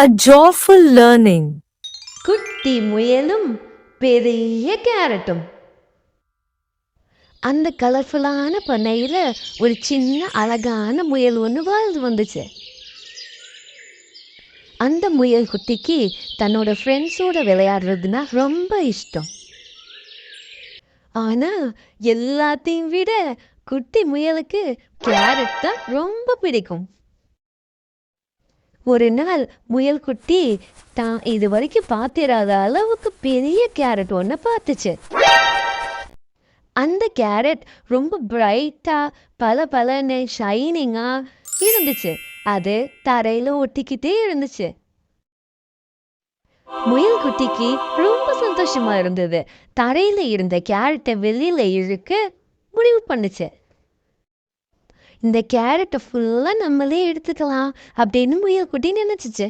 A joyful learning. குட்டி முயலும் பெரிய கேரட்டும். அந்த கலர்ஃபுல்லான பண்ணையில் ஒரு சின்ன அழகான முயல் ஒன்று வாழ்ந்து வந்துச்சு. அந்த முயல் குட்டிக்கு தன்னோட ஃப்ரெண்ட்ஸோட விளையாடுறதுனா ரொம்ப இஷ்டம். ஆனால் எல்லாத்தையும் விட குட்டி முயலுக்கு கேரட் தான் ரொம்ப பிடிக்கும். ஒரு நாள் முயல் குட்டி தான் இது வரைக்கும் பார்த்திராத அளவுக்கு பெரிய கேரட் ஒன்று பார்த்துச்சு. அந்த கேரட் ரொம்ப பிரைட்டாக பல பலன்னு ஷைனிங்காக இருந்துச்சு. அது தரையில் ஒட்டிக்கிட்டே இருந்துச்சு. முயல் குட்டிக்கு ரொம்ப சந்தோஷமா இருந்தது. தரையில் இருந்த கேரட்டை வெளியில இழுக்க முடிவு பண்ணுச்சு. இந்த கேரட்டை ஃபுல்லாக நம்மளே எடுத்துக்கலாம் அப்படின்னு முயல் குட்டி நினச்சிச்சு.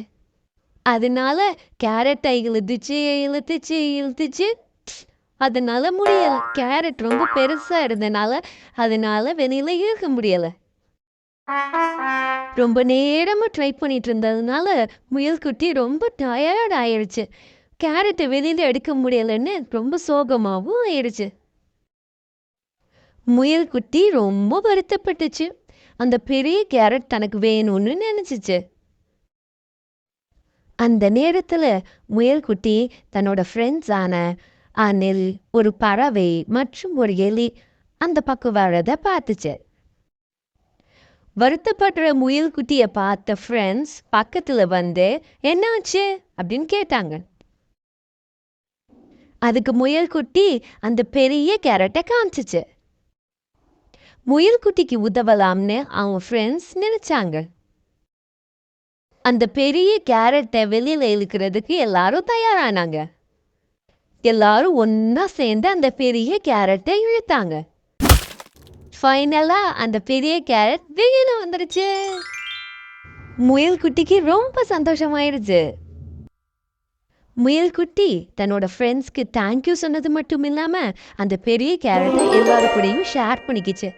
அதனால கேரட்டை இழுத்துச்சு இழுத்துச்சு இழுத்துச்சு அதனால முடியல. கேரட் ரொம்ப பெருசாக இருந்தனால அதனால வெளியில் இழுக்க முடியலை. ரொம்ப நேரமாக ட்ரை பண்ணிட்டு இருந்ததுனால முயல் குட்டி ரொம்ப டயர்ட் ஆயிடுச்சு கேரட்டை வெளியில் எடுக்க முடியலன்னு ரொம்ப சோகமாகவும் ஆயிடுச்சு முயல் குட்டி ரொம்ப வருத்தப்பட்டுச்சு. அந்த பெரிய கேரட் தனக்கு வேணும்னு நினச்சிச்சு. அந்த நேரத்தில் முயல் குட்டி தன்னோட ஃப்ரெண்ட்ஸான அணில் ஒரு பறவை மற்றும் ஒரு எலி அந்த பக்கம் வரதை பார்த்துச்சு. வருத்தப்படுற முயல்குட்டிய பார்த்த ஃப்ரெண்ட்ஸ் பக்கத்தில் வந்து என்னாச்சு? அப்படின்னு கேட்டாங்க. அதுக்கு முயல் குட்டி அந்த பெரிய கேரட்டை காமிச்சிச்சு. முயல்குட்டிக்கு உதவலாம்னு அவங்க ஃப்ரெண்ட்ஸ் நினைச்சாங்க. அந்த பெரிய கேரட்டை வெளியில் இழுக்கிறதுக்கு எல்லாரும் தயாரானாங்க. எல்லாரும் ஒன்றா சேர்ந்து அந்த பெரிய கேரட்டை இழுத்தாங்க. ஃபைனலாக அந்த பெரிய கேரட் வெளியில் வந்துடுச்சு முயல் குட்டிக்கு ரொம்ப சந்தோஷமாயிடுச்சு முயல் குட்டி தன்னோட ஃப்ரெண்ட்ஸ்க்கு தேங்க்யூ சொன்னது மட்டும் இல்லாமல் அந்த பெரிய கேரட்டை எல்லாரும் கூடயும் ஷேர் பண்ணிக்கிச்சு.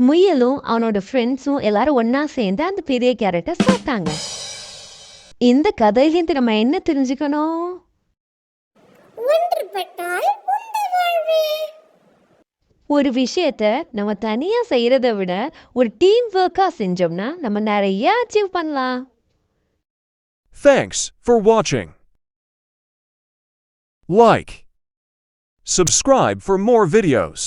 முயலும் அவனோட ஃப்ரெண்ட்ஸும் எல்லாரும் ஒன்றா சேர்ந்து அந்த பெரிய கேரட்டை சாப்பிட்டாங்க இந்த கதையிலேருந்து நம்ம என்ன தெரிஞ்சுக்கணும் ஒன்றுபட்டால் உண்டு வாழ்வே ஒரு விஷயத்த நம்ம தனியாக செய்கிறத விட ஒரு டீம் ஒர்க்காக செஞ்சோம்னா நம்ம நிறைய அச்சீவ் பண்ணலாம் Thanks for watching. Like. Subscribe for more videos.